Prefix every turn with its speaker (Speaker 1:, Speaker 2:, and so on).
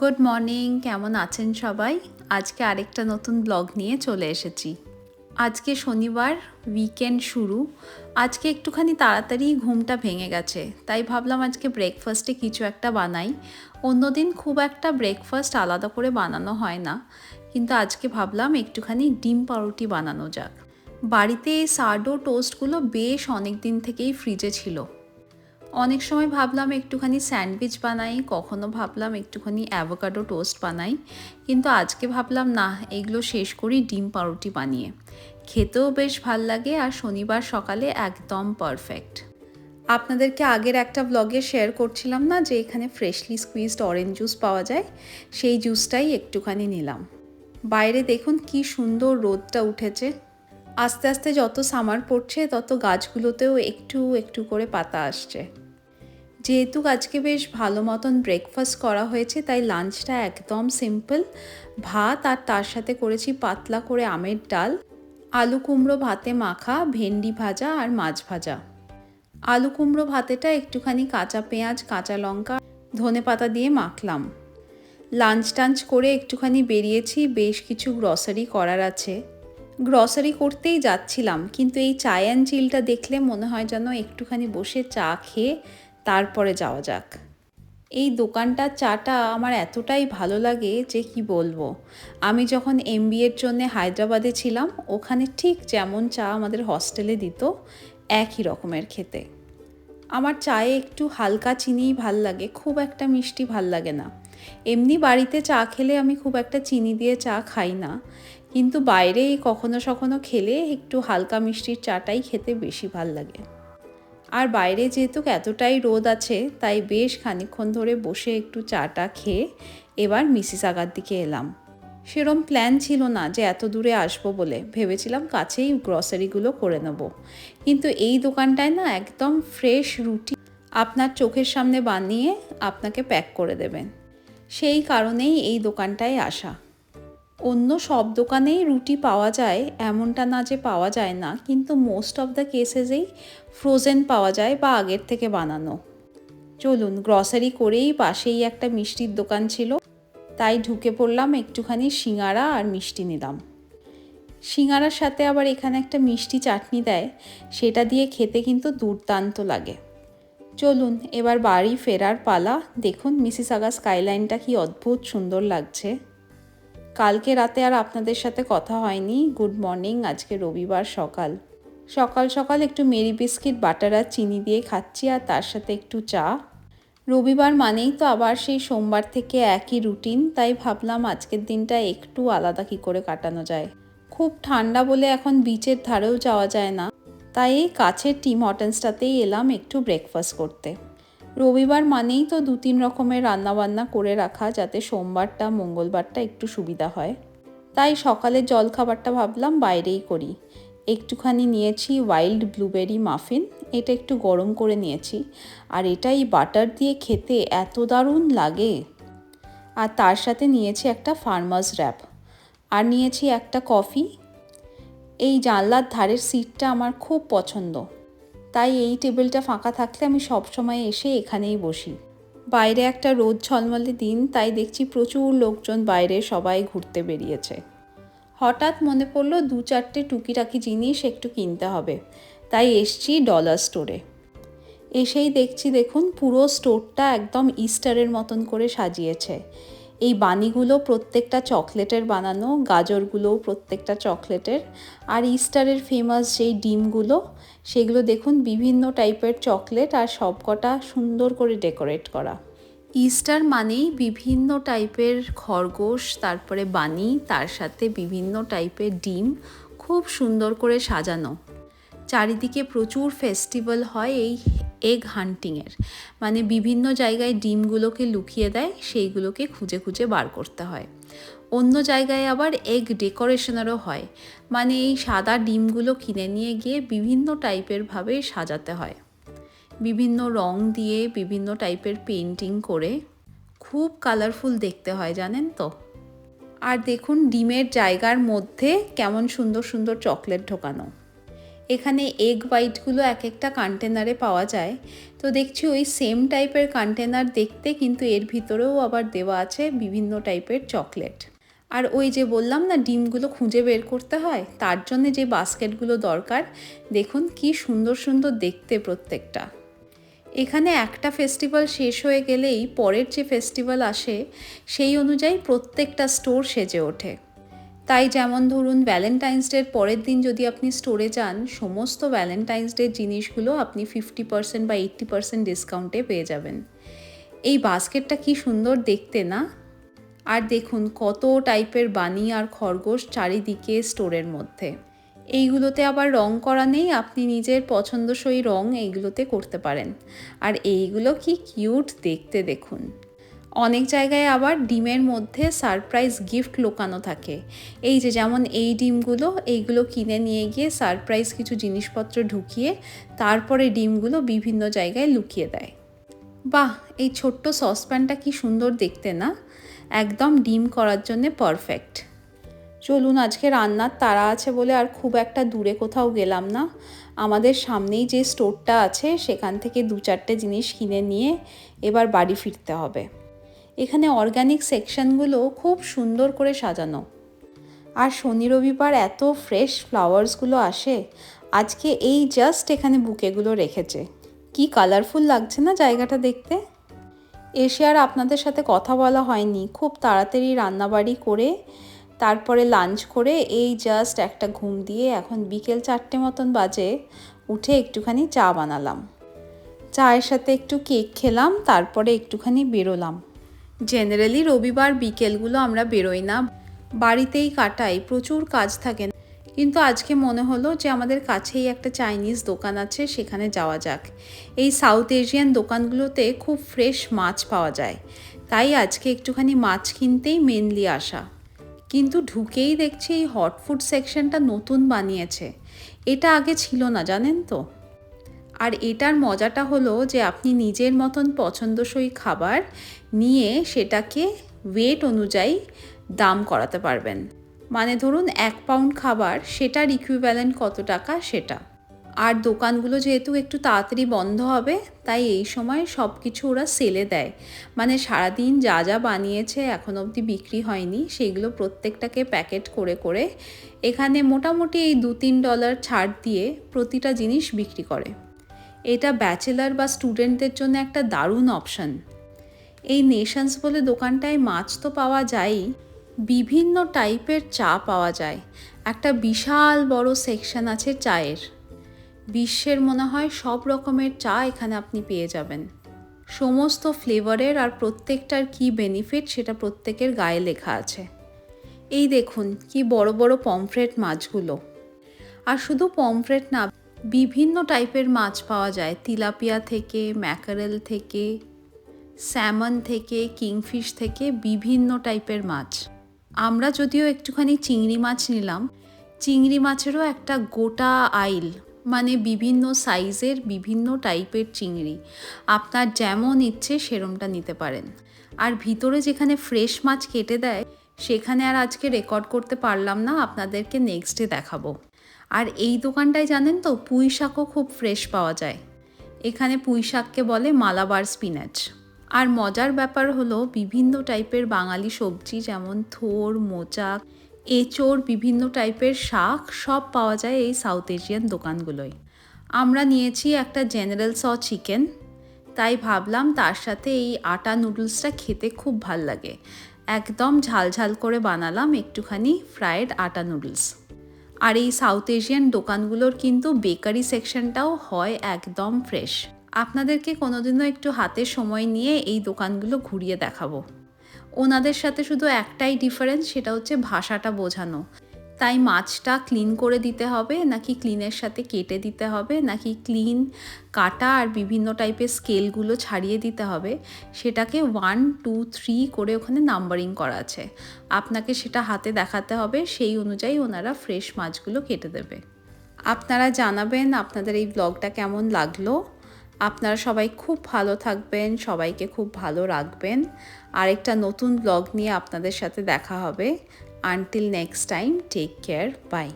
Speaker 1: Good morning কেমন আছেন সবাই? আজকে আরেকটা নতুন ব্লগ নিয়ে চলে এসেছি। আজকে শনিবার উইকেন্ড শুরু। আজকে একটুখানি তাড়াতাড়ি ঘুমটা ভেঙে গেছে, তাই ভাবলাম আজকে ব্রেকফাস্টে কিছু একটা বানাই। অন্যদিন খুব একটা ব্রেকফাস্ট আলাদা করে বানানো হয় না। কিন্তু আজকে ভাবলাম একটুখানি ডিম পাউরুটি বানানো যাক। বাড়িতে এই সার্ডো টোস্টগুলো বেশ অনেক দিন থেকেই ফ্রিজে ছিল। অনেক সময় ভাবলাম একটুখানি স্যান্ডউইচ বানাই, কখনো ভাবলাম একটুখানি অ্যাভোকাডো টোস্ট বানাই, কিন্তু আজকে ভাবলাম, না, এগুলো শেষ করি ডিম পাউরুটি বানিয়ে। খেতেও বেশ ভালো লাগে আর শনিবার সকালে একদম পারফেক্ট আপনাদেরকে আগের একটা ব্লগে শেয়ার করছিলাম না, যে এখানে ফ্রেশলি স্কুইজড অরেঞ্জ জুস পাওয়া যায়? সেই জুসটাই একটুখানি নিলাম। বাইরে দেখুন কি সুন্দর রোদটা উঠেছে। আস্তে আস্তে যত সামার পড়ছে, তত গাছগুলোতেও একটু একটু করে পাতা আসছে। যেহেতু আজকে বেশ ভালো মতন ব্রেকফাস্ট করা হয়েছে, তাই লাঞ্চটা একদম সিম্পল ভাত আর তার সাথে করেছি পাতলা করে আমের ডাল, আলু কুমড়ো ভাতে মাখা, ভেন্ডি ভাজা আর মাছ ভাজা। আলু কুমড়ো ভাতেটা একটুখানি কাঁচা পেঁয়াজ, কাঁচা লঙ্কা, ধনে পাতা দিয়ে মাখলাম। লাঞ্চ টাঞ্চ করে একটুখানি বেরিয়েছি, বেশ কিছু গ্রসারি করার আছে। গ্রসারি করতেই যাচ্ছিলাম, কিন্তু এই চায় অ্যান্ড চিলটা দেখলে মনে হয় যেন একটুখানি বসে চা খেয়ে তারপরে যাওয়া যাক। এই দোকানটার চাটা আমার এতটাই ভালো লাগে যে কি বলব। আমি যখন এম এর জন্য হায়দ্রাবাদে ছিলাম, ওখানে ঠিক যেমন চা আমাদের হস্টেলে দিত, একই রকমের খেতে। আমার চায়ে একটু হালকা চিনিই ভালো লাগে, খুব একটা মিষ্টি ভালো লাগে না। এমনি বাড়িতে চা খেলে আমি খুব একটা চিনি দিয়ে চা খাই না। কিন্তু বাইরে কখনো সখনো খেলে একটু হালকা মিষ্টির চাটাই খেতে বেশি ভালো লাগে। আর বাইরে যেহেতু এতটাই রোদ আছে, তাই বেশ খানিক্ষণ ধরে বসে একটু চাটা খেয়ে এবার মিসিস আগার দিকে এলাম। সেরম প্ল্যান ছিল না যে এত দূরে আসব বলে। ভেবেছিলাম কাছেই গ্রসারিগুলো করে নেব। কিন্তু এই দোকানটায় না একদম ফ্রেশ রুটি আপনার চোখের সামনে বানিয়ে আপনাকে প্যাক করে দেবেন। সেই কারণেই এই দোকানটায় আসা। অন্য সব দোকানেই রুটি পাওয়া যায়, এমনটা না যে পাওয়া যায় না, কিন্তু মোস্ট অফ দ্য কেসেসেই ফ্রোজেন পাওয়া যায় বা আগের থেকে বানানো। চলুন গ্রসারি করেই পাশেই একটা মিষ্টির দোকান ছিল, তাই ঢুকে পড়লাম, একটুখানি সিঙাড়া আর মিষ্টি নিলাম। সিঙাড়ার সাথে আবার এখানে একটা মিষ্টি চাটনি দেয়, সেটা দিয়ে খেতে কিন্তু দুর্দান্ত লাগে। চলুন, এবার বাড়ি ফেরার পালা, দেখুন মিসিস আগা স্কাইলাইনটা কি অদ্ভুত সুন্দর লাগছে। কালকে রাতে আর আপনাদের সাথে কথা হয়নি। গুড মর্নিং, আজকে রবিবার সকাল। সকাল সকাল একটু মেরি বিস্কিট, বাটার আর চিনি দিয়ে খাচ্ছি আর তার সাথে একটু চা। রবিবার মানেই তো আবার সেই সোমবার থেকে একই রুটিন, তাই ভাবলাম আজকের দিনটা একটু আলাদা কি করে কাটানো যায়। খুব ঠান্ডা বলে এখন বিচের ধারেও যাওয়া যায় না, তাই কাছের টিম হটেন্সটাতেই এলাম একটু ব্রেকফাস্ট করতে। রবিবার মানেই তো দু তিন রকমের রান্নাবান্না করে রাখা যাতে সোমবারটা, মঙ্গলবারটা একটু সুবিধা হয়। তাই সকালের জলখাবারটা ভাবলাম বাইরেই করি। একটুখানি নিয়েছি ওয়াইল্ড ব্লুবেরি মাফিন এটা একটু গরম করে নিয়েছি। আর এটাই বাটার দিয়ে খেতে এত দারুণ লাগে। আর তার সাথে নিয়েছি একটা ফার্মার্স র্যাপ আর নিয়েছি একটা কফি এই জানলার ধারের সিটটা আমার খুব পছন্দ। তাই এই টেবিলটা ফাঁকা থাকলে আমি সবসময় এসে এখানেই বসি। বাইরে একটা রোদ ঝলমলে দিন, তাই দেখছি প্রচুর লোকজন বাইরে সবাই ঘুরতে বেরিয়েছে। হঠাৎ মনে পড়ল দু চারটে টুকিটাকি জিনিস একটু কিনতে হবে, তাই এসছি ডলার স্টোরে। এসেই দেখছি দেখুন পুরো স্টোরটা একদম ইস্টারের মতন করে সাজিয়েছে। এই বানিগুলো প্রত্যেকটা চকলেটের বানানো, গাজরগুলোও প্রত্যেকটা চকলেটের। আর ইস্টারের ফেমাস যেই ডিমগুলো, সেগুলো দেখুন বিভিন্ন টাইপের চকলেট আর সবকটা সুন্দর করে ডেকোরেট করা। ইস্টার মানেই বিভিন্ন টাইপের খরগোশ, তারপরে বানি তার সাথে বিভিন্ন টাইপের ডিম, খুব সুন্দর করে সাজানো। চারিদিকে প্রচুর ফেস্টিভ্যাল হয় এই এগ হান্টিংয়ের মানে বিভিন্ন জায়গায় ডিমগুলোকে লুকিয়ে দেয়, সেইগুলোকে খুঁজে খুঁজে বার করতে হয়। অন্য জায়গায় আবার এগ ডেকোরেশনেরও হয়। মানে এই সাদা ডিমগুলো কিনে নিয়ে গিয়ে বিভিন্ন টাইপের ভাবে সাজাতে হয়। বিভিন্ন রং দিয়ে বিভিন্ন টাইপের পেন্টিং করে খুব কালারফুল দেখতে হয়, জানেন তো? আর দেখুন, ডিমের জায়গার মধ্যে কেমন সুন্দর সুন্দর চকলেট ঢোকানো। এখানে এগ হোয়াইটগুলো এক একটা কন্টেনারে পাওয়া যায়। তো দেখছি ওই সেম টাইপের কন্টেনার দেখতে কিন্তু এর ভিতরেও আবার দেওয়া আছে বিভিন্ন টাইপের চকলেট আর ওই যে বললাম না, ডিমগুলো খুঁজে বের করতে হয়, তার জন্য যে বাস্কেটগুলো দরকার, দেখুন কি সুন্দর সুন্দর দেখতে প্রত্যেকটা। এখানে একটা ফেস্টিভ্যাল শেষ হয়ে গেলেই পরের যে ফেস্টিভ্যাল আসে, সেই অনুযায়ী প্রত্যেকটা স্টোর সেজে ওঠে। তাই যেমন ধরুন ভ্যালেন্টাইন্স ডের পরের দিন যদি আপনি স্টোরে যান, সমস্ত ভ্যালেন্টাইন্স ডের জিনিসগুলো আপনি ফিফটি পার্সেন্ট বা এইট্টি পার্সেন্ট ডিসকাউন্টে পেয়ে যাবেন। এই বাস্কেটটা কি সুন্দর দেখতে না? আর দেখুন কত টাইপের বানি আর খরগোশ চারিদিকে স্টোরের মধ্যে। এইগুলোতে আবার রং করা নেই, আপনি নিজের পছন্দসই রং এইগুলোতে করতে পারেন। আর এইগুলো কি কিউট দেখতে দেখুন। অনেক জায়গায় আবার ডিমের মধ্যে সারপ্রাইজ গিফট লোকানো থাকে। এই যে যেমন এই ডিমগুলো, এইগুলো কিনে নিয়ে গিয়ে সারপ্রাইজ কিছু জিনিসপত্র ঢুকিয়ে তারপরে ডিমগুলো বিভিন্ন জায়গায় লুকিয়ে দেয়। বাহ! এই ছোট্ট সসপ্যানটা কি সুন্দর দেখতে না? একদম ডিম করার জন্যে পারফেক্ট চলুন, আজকে রান্নার তাড়া আছে বলে আর খুব একটা দূরে কোথাও গেলাম না। আমাদের সামনেই যে স্টোরটা আছে, সেখান থেকে দু চারটে জিনিস কিনে নিয়ে এবার বাড়ি ফিরতে হবে। এখানে অর্গ্যানিক সেকশনগুলো খুব সুন্দর করে সাজানো। আর শনি রবিবার এত ফ্রেশ ফ্লাওয়ার্সগুলো আসে, আজকে এই জাস্ট এখানে বুকেগুলো রেখেছে। কি কালারফুল লাগছে না জায়গাটা দেখতে? এসে আর আপনাদের সাথে কথা বলা হয়নি। খুব তাড়াতাড়ি রান্নাবাড়ি করে, তারপরে লাঞ্চ করে এই জাস্ট একটা ঘুম দিয়ে এখন বিকেল চারটে মতন বাজে, উঠে একটুখানি চা বানালাম। চায়ের সাথে একটু কেক খেলাম, তারপরে একটুখানি বেরোলাম। জেনারেলি রবিবার বিকেলগুলো আমরা বেরোই না। বাড়িতেই কাটাই, প্রচুর কাজ থাকে। কিন্তু আজকে মনে হলো যে আমাদের কাছেই একটা চাইনিজ দোকান আছে, সেখানে যাওয়া যাক। এই সাউথ এশিয়ান দোকানগুলোতে খুব ফ্রেশ মাছ পাওয়া যায়। তাই আজকে একটুখানি মাছ কিনতেই মেনলি আসা। কিন্তু ঢুকেই দেখছি এই হট ফুড সেকশনটা নতুন বানিয়েছে। এটা আগে ছিল না, জানেন তো? আর এটার মজাটা হলো যে আপনি নিজের মতন পছন্দসই খাবার নিয়ে সেটাকে ওয়েট অনুযায়ী দাম করাতে পারবেন। মানে ধরুন এক পাউন্ড খাবার সেটার ইকুইভ্যালেন্ট কত টাকা সেটা। আর দোকানগুলো যেহেতু একটু তাড়াতাড়ি বন্ধ হবে, তাই এই সময় সব কিছু ওরা সেলে দেয়। মানে সারাদিন যা যা বানিয়েছে এখন অবধি বিক্রি হয়নি সেইগুলো প্রত্যেকটাকে প্যাকেট করে করে এখানে মোটামুটি এই দু তিন ডলার ছাড় দিয়ে প্রতিটা জিনিস বিক্রি করে। এটা ব্যাচেলার বা স্টুডেন্টদের জন্য একটা দারুণ অপশান এই নেশনস বলে দোকানটায় মাছ তো পাওয়া যায়ই, বিভিন্ন টাইপের চা পাওয়া যায়। একটা বিশাল বড় সেকশন আছে চায়ের। বিশ্বের মনে হয় সব রকমের চা এখানে আপনি পেয়ে যাবেন। সমস্ত ফ্লেভারের আর প্রত্যেকটার কি বেনিফিট সেটা প্রত্যেকের গায়ে লেখা আছে। এই দেখুন কি বড় বড় পমফ্রেট মাছগুলো। আর শুধু পমফ্রেট না বিভিন্ন টাইপের মাছ পাওয়া যায়। তিলাপিয়া থেকে, ম্যাকারেল থেকে, স্যামন থেকে, কিংফিশ থেকে বিভিন্ন টাইপের মাছ। আমরা যদিও একটুখানি চিংড়ি মাছ নিলাম, চিংড়ি মাছেরও একটা গোটা আইল মানে বিভিন্ন সাইজের বিভিন্ন টাইপের চিংড়ি। আপনার যেমন ইচ্ছে সেরমটা নিতে পারেন। আর ভিতরে যেখানে ফ্রেশ মাছ কেটে দেয়, সেখানে আর আজকে রেকর্ড করতে পারলাম না, আপনাদেরকে নেক্সট ডে দেখাবো। আর এই দোকানটায় জানেন তো, পুঁই শাকও খুব ফ্রেশ পাওয়া যায়। এখানে পুঁই শাককে বলে মালাবার স্পিনাচ আর মজার ব্যাপার হলো, বিভিন্ন টাইপের বাঙালি সবজি যেমন থোর মোচাক এঁচোড়, বিভিন্ন টাইপের শাক সব পাওয়া যায় এই সাউথ এশিয়ান দোকানগুলোয়। আমরা নিয়েছি একটা জেনারেল স চিকেন তাই ভাবলাম তার সাথে এই আটা নুডলসটা খেতে খুব ভালো লাগে। একদম ঝালঝাল করে বানালাম একটুখানি ফ্রায়েড আটা নুডলস আর এই সাউথ এশিয়ান দোকানগুলোর কিন্তু বেকারি সেকশনটাও হয় একদম ফ্রেশ আপনাদেরকে কোনোদিনও একটু হাতে সময় নিয়ে এই দোকানগুলো ঘুরিয়ে দেখাবো। ওনাদের সাথে শুধু একটাই ডিফারেন্স সেটা হচ্ছে ভাষাটা বোঝানো। তাই মাছটা ক্লিন করে দিতে হবে, নাকি ক্লিনের সাথে কেটে দিতে হবে, নাকি ক্লিন কাটা আর বিভিন্ন টাইপের স্কেলগুলো ছাড়িয়ে দিতে হবে, সেটাকে ওয়ান টু থ্রি করে ওখানে নাম্বারিং করা আছে। আপনাকে সেটা হাতে দেখাতে হবে, সেই অনুযায়ী ওনারা ফ্রেশ মাছগুলো কেটে দেবে। আপনারা জানাবেন আপনাদের এই ব্লগটা কেমন লাগল। আপনারা সবাই খুব ভালো থাকবেন, সবাইকে খুব ভালো রাখবেন। আরেকটা নতুন ব্লগ নিয়ে আপনাদের সাথে দেখা হবে। Until next time, take care. Bye.